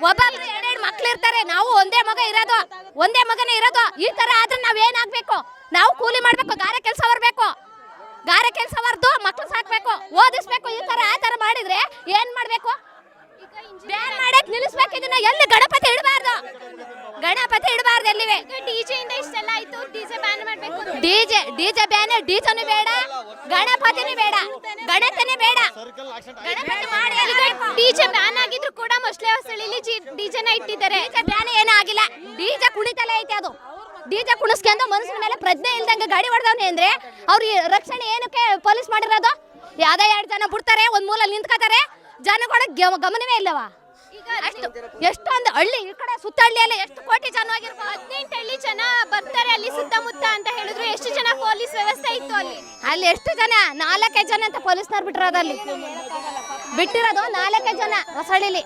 ಒಬ್ಬಲ್ರಿ ಎರಡೆರಡು ಮಕ್ಳು ಇರ್ತಾರೆ ನಾವು ಒಂದೇ ಮಗ ಇರೋದು ಒಂದೇ ಮಗನೇ ಇರೋದು ಈ ತರ ಆದ್ರೆ ನಾವ್ ಏನಾಗ್ಬೇಕು? ನಾವು ಕೂಲಿ ಮಾಡ್ಬೇಕು ಗಾರೆ ಕೆಲಸ ಬರ್ಬೇಕು ಗಾರೆ ಕೆಲಸ ಬರ್ದು ಮಕ್ಳು ಸಾಕ್ಬೇಕು ಓದಿಸ್ಬೇಕು ಈ ತರ ಆ ತರ ಮಾಡಿದ್ರೆ ಏನ್ ಮಾಡ್ಬೇಕು? ಬ್ಯಾನ್ ಮಾಡಕ್ ನಿಲ್ಲಿಸ್ಬೇಕು ಇದನ್ನ ಎಲ್ಲಿ ಗಣಪತಿ ಇಡಬಾರ್ದು? ಗಣಪತಿ ಇಡಬಾರ್ದು ಎಲ್ಲಿವೆ? ಡಿಜೆ ಇಂದ ಇಷ್ಟೆಲ್ಲ ಆಯ್ತು ಡಿಜೆ ಬ್ಯಾನ್ ಮಾಡ್ಬೇಕು. ಡಿಜೆನು ಬೇಡ ಗಣಪತಿನೂ ಬೇಡ ಗಣತನೇ ಬೇಡ. ಗಣಪತಿ ಮಾಡಿ ಡಿಜೆ ಬ್ಯಾನ್ ಡಿಜೆನ ಇಟ್ಟಿದ್ದಾರೆ. ಏನೂ ಆಗಿಲ್ಲ ಡಿಜೆ ಕುಣಿತಲೇ ಐತೆ ಅದು. ಡಿಜೆ ಕುಣಿಸ್ಕೊಂಡು ಮನಸ್ಸಿನ ಮೇಲೆ ಪ್ರಜ್ಞೆ ಇಲ್ದಂಗೆ ಗಾಡಿ ಹೊಡೆದವನೇ ಅಂದ್ರೆ ಅವ್ರ ರಕ್ಷಣೆ ಏನಕ್ಕೆ ಪೊಲೀಸ್ ಮಾಡಿರೋದು? ಯಾವ್ದೋ ಎರಡು ಜನ ಬಿಡ್ತಾರೆ ಒಂದ್ ಮೂಲ ನಿಂತ್ಕೋತಾರೆ. ಜನಗಳ ಗಮನವೇ ಇಲ್ಲವ? ಅಷ್ಟು. ಎಷ್ಟೊಂದು ಹಳ್ಳಿ ಈ ಕಡೆ ಸುತ್ತ ಹಳ್ಳಿಯಲ್ಲ ಎಷ್ಟು ಕೋಟಿ ಜನ ಆಗಿರ್ಬೋದು? ಹದಿನೆಂಟು ಹಳ್ಳಿ ಜನ ಬರ್ತಾರೆ ಅಲ್ಲಿ ಸುತ್ತಮುತ್ತ ಅಂತ ಹೇಳಿದ್ರು. ಎಷ್ಟು ಜನ ಪೊಲೀಸ್ ವ್ಯವಸ್ಥೆ ಇತ್ತು ಅಲ್ಲಿ? ಅಲ್ಲಿ ಎಷ್ಟು ಜನ? ನಾಲ್ಕೈದು ಜನ ಅಂತ ಪೊಲೀಸ್ನವ್ರು ಬಿಟ್ಟಿರೋದು ಅಲ್ಲಿ. ಬಿಟ್ಟಿರೋದು ನಾಲ್ಕೈದು ಜನ ಹೊಸಳ್ಳಿಲಿ